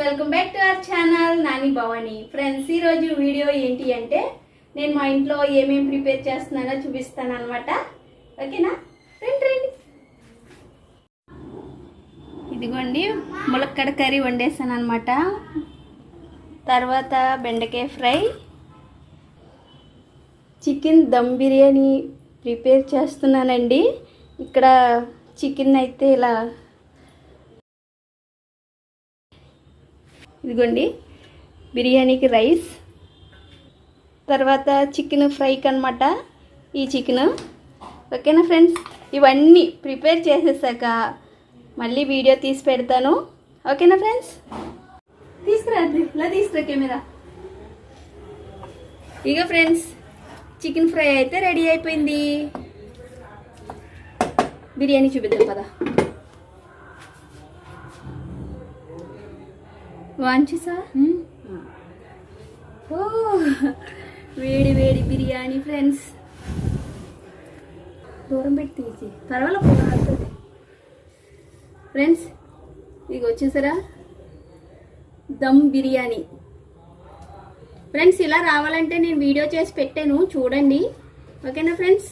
Welcome back to our channel Nani Bhavani friends ఈరోజు video ఏంటి అంటే నేను మా ఇంట్లో ఏమేమి ప్రిపేర్ చేస్తున్నానో చూపిస్తాను అనమాట ఓకేనా? రండి రండి. ఇదిగోండి ములక్కడ కర్రీ వండేసాను అనమాట తర్వాత బెండకాయ fry chicken dum biryani prepare చేస్తున్నానండి. ఇక్కడ చికెన్ అయితే ఇలా ఇదిగోండి. బిర్యానీకి రైస్ తర్వాత చికెన్ ఫ్రైకి అనమాట ఈ చికెన్. ఓకేనా ఫ్రెండ్స్? ఇవన్నీ ప్రిపేర్ చేసేసాక మళ్ళీ వీడియో తీసి పెడతాను. ఓకేనా ఫ్రెండ్స్? తీసుకురా ఇలా తీసుకురా కెమెరా. ఇక ఫ్రెండ్స్ చికెన్ ఫ్రై అయితే రెడీ అయిపోయింది. బిర్యానీ చూపిద్దాం పదా. వాంచిసా ఓ వేడి వేడి బిర్యానీ ఫ్రెండ్స్. దూరం పెట్టి తీసి. పర్వాలేదు ఫ్రెండ్స్ ఇది వచ్చేసారా దమ్ బిర్యానీ. ఫ్రెండ్స్ ఇలా రావాలంటే నేను వీడియో చేసి పెట్టాను. చూడండి. ఓకేనా ఫ్రెండ్స్?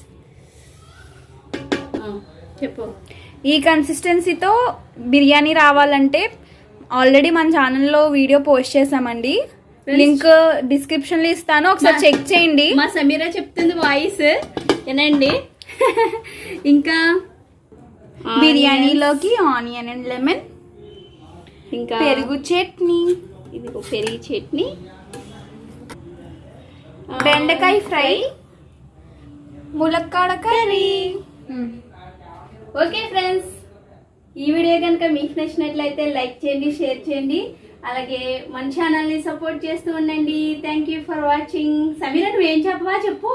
చెప్పు. ఈ కన్సిస్టెన్సీతో బిర్యానీ రావాలంటే ఆల్రెడీ మన ఛానల్లో వీడియో పోస్ట్ చేసామండి. లింక్ డిస్క్రిప్షన్లో ఇస్తాను. ఒకసారి చెక్ చేయండి. మా సమీరా చెప్తుంది వాయిస్. వినండి. ఇంకా బిర్యానీలోకి ఆనియన్ అండ్ లెమన్. ఇంకా పెరుగు చట్నీ. ఇది పెరుగు చట్నీ. బెండకాయ ఫ్రై. ములక్కాడ కర్రీ. ఓకే ఫ్రెండ్స్ ఈ వీడియో కనుక మీకు నచ్చినట్లయితే లైక్ చేయండి షేర్ చేయండి. అలాగే మన ఛానల్ని సపోర్ట్ చేస్తూ ఉండండి. Thank you for watching Sameera నువ్వు ఏం చెప్పవా చెప్పు.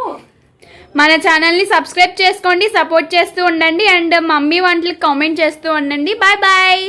మన ఛానల్ని సబ్స్క్రైబ్ చేసుకోండి సపోర్ట్ చేస్తూ ఉండండి. అండ్ మమ్మీ వంటలకు కామెంట్ చేస్తూ ఉండండి. Bye bye